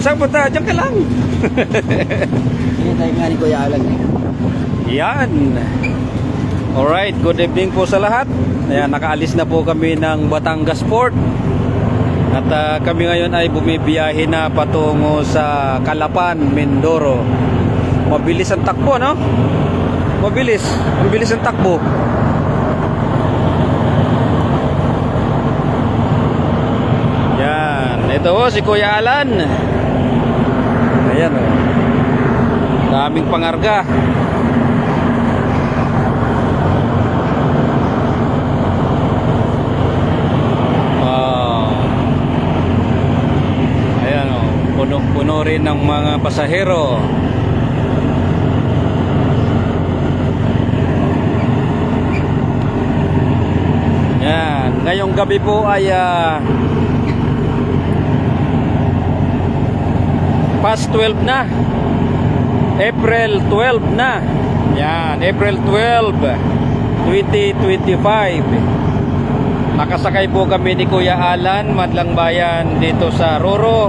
Saan punta? Diyan ka lang. Hinintay nga ni Kuya Alan eh. Yan. Alright, good evening po sa lahat. Ayan, nakaalis na po kami ng Batangas Port. At ah, kami ngayon ay bumibiyahe na patungo sa Calapan, Mindoro. Mabilis ang takbo, no? Mabilis. Mabilis ang takbo. Yan. Ito po si Kuya Alan. Ayan, oh. Daming pangarga. Wow. Ayan o, puno-puno rin ng mga pasahero. Yan, ngayong gabi po ay ah, past 12 na. April 12 na. Yan, April 12, 2025. Nakasakay po kami ni Kuya Alan, Madlang Bayan dito sa Roro.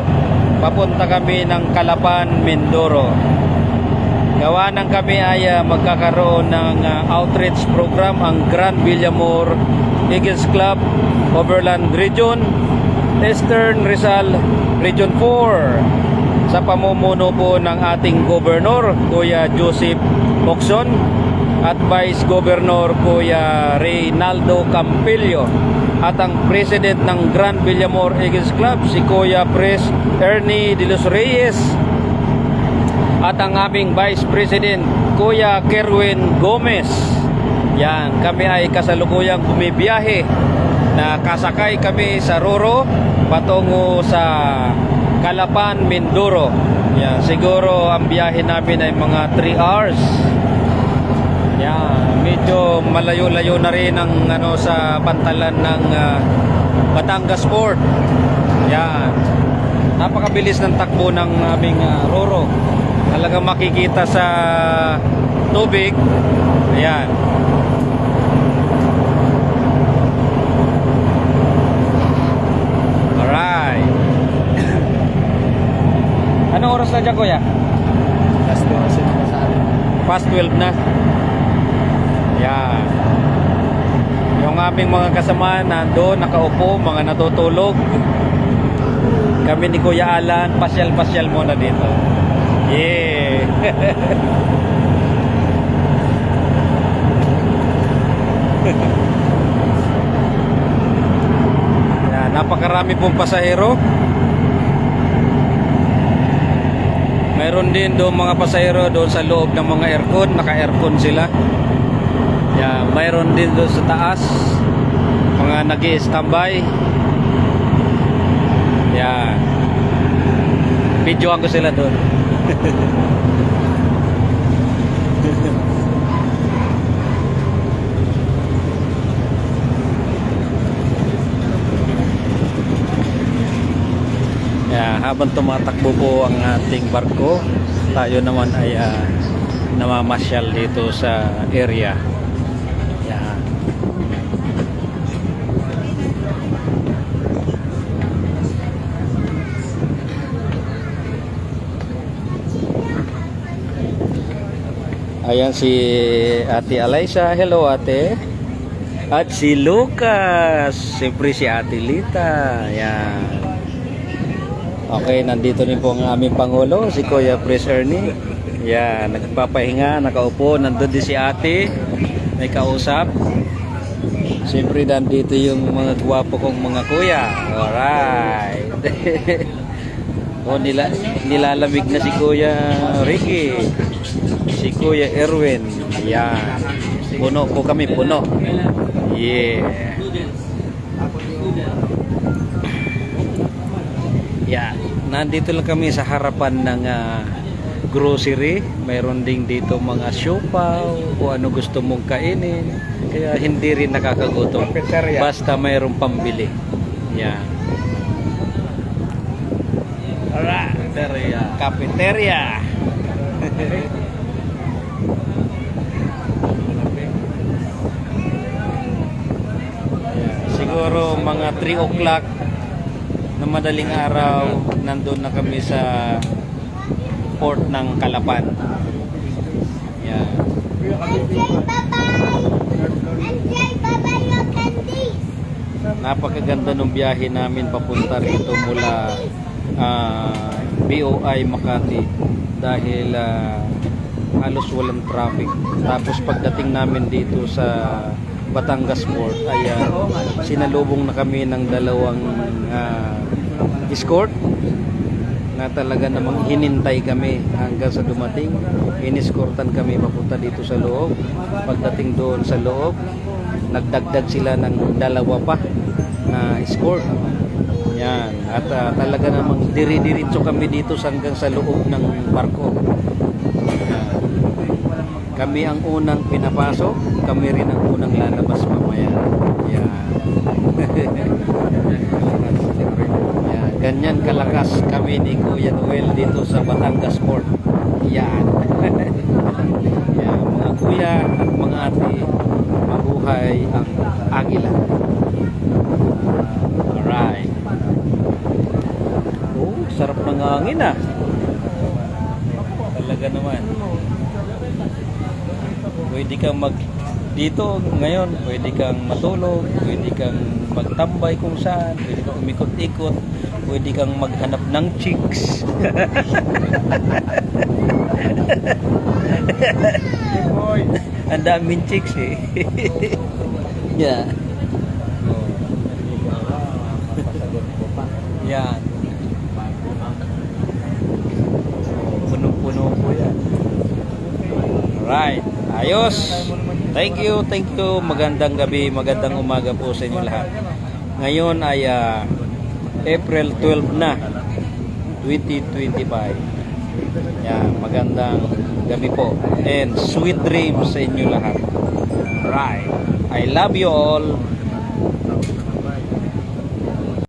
Papunta kami ng Calapan, Mindoro. Gawa ng kami ay ah, magkakaroon ng ah, outreach program ang Grand Villamor Eagles Club Overland Region Eastern Rizal Region 4 sa pamumuno po ng ating Governor Kuya Joseph Ocson at Vice Governor Kuya Reynaldo Campillo. At ang President ng Grand Villamor Eagles Club si Kuya Pres Ernie De Los Reyes. At ang aming Vice President Kuya Kerwin Gomez. Yan, kami ay kasalukuyang bumibiyahe. Na kasakay kami sa Roro patungo sa Calapan, Mindoro. Yan, siguro ang biyahe namin ay mga 3 hours. Yan, medyo malayo-layo na rin ang ano sa pantalan ng Batangas Port. Yan. Napakabilis ng takbo ng aming ah, Roro. Talagang makikita sa tubig. Ayan. Alright. Anong oras na dyan, kuya? Last 12 na sa amin. Past 12 na. Yan. Yung aming mga kasama nandoon, nakaupo, mga natutulog. Kami ni Kuya Alan, pasyal-pasyal muna dito. Yeah. Yan, napakarami pong pasahero. Mayroon din doon mga pasahero doon sa loob ng mga aircon, naka-aircon sila. Yeah, mayroon din doon sa taas mga nag standby Yeah. Videoan ko sila doon. Yeah, habang tumatakbo po ang ating barko, tayo naman ay ah, namamasyal dito sa area. Yeah. Ayan si Ate Alaysa. Hello ate. At si Lucas. Siyempre si Ate Lita. Ayan. Okay, nandito rin po ang aming Pangulo, si Kuya Pres Ernie. Yan, nagpapahinga, nakaupo, nandun din si ate, may kausap. Siyempre, nandito yung mga gwapo kong mga kuya. Alright. o, nila, nilalamig na si Kuya Ricky. Si Kuya Erwin. Yan. Puno po kami, puno. Yeah. Yeah, nandito lang kami sa harapan ng ah, grocery. Mayroon ding dito mga siopaw o ano gusto mong kainin. Kaya hindi rin nakakagutom. Basta mayroong pambili. Yan. Alright. Cafeteria. Cafeteria. Yan. Siguro mga 3 o'clock na madaling araw, nandun na kami sa port ng Calapan. Yan. Napakaganda ng biyahe namin papunta rito mula ah, BOI Makati dahil ah, halos walang traffic. Tapos pagdating namin dito sa Batangas Port ay ah, sinalubong na kami ng dalawang ah, escort na talaga namang hinintay kami hanggang sa dumating. Iniskortan kami papunta dito sa loob. Pagdating doon sa loob, nagdagdag sila ng dalawa pa na escort. Yan. At ah, talaga namang diri-diritso kami dito hanggang sa loob ng barko. Kami ang unang pinapasok, kami rin ang unang lalabas mamaya. Yan. Yan, ganyan kalakas kami ni Kuya Noel dito sa Batangas Port. Yan. Yan, mga kuya at mga ate, mabuhay ang agila. Alright. Oh, sarap ng hangin ah. Talaga naman. Pwede kang mag dito ngayon, pwede kang matulog, pwede kang magtambay kung saan, pwede kang umikot-ikot, pwede kang maghanap ng chicks. Ang daming chicks eh. yeah. Oh. Yan. Punong-puno po yan. Alright. Ayos. Thank you, thank you. Magandang gabi, magandang umaga po sa inyo lahat. Ngayon ay ah, April 12 na, 2025. Yan, magandang gabi po. And sweet dreams sa inyo lahat. Right. I love you all.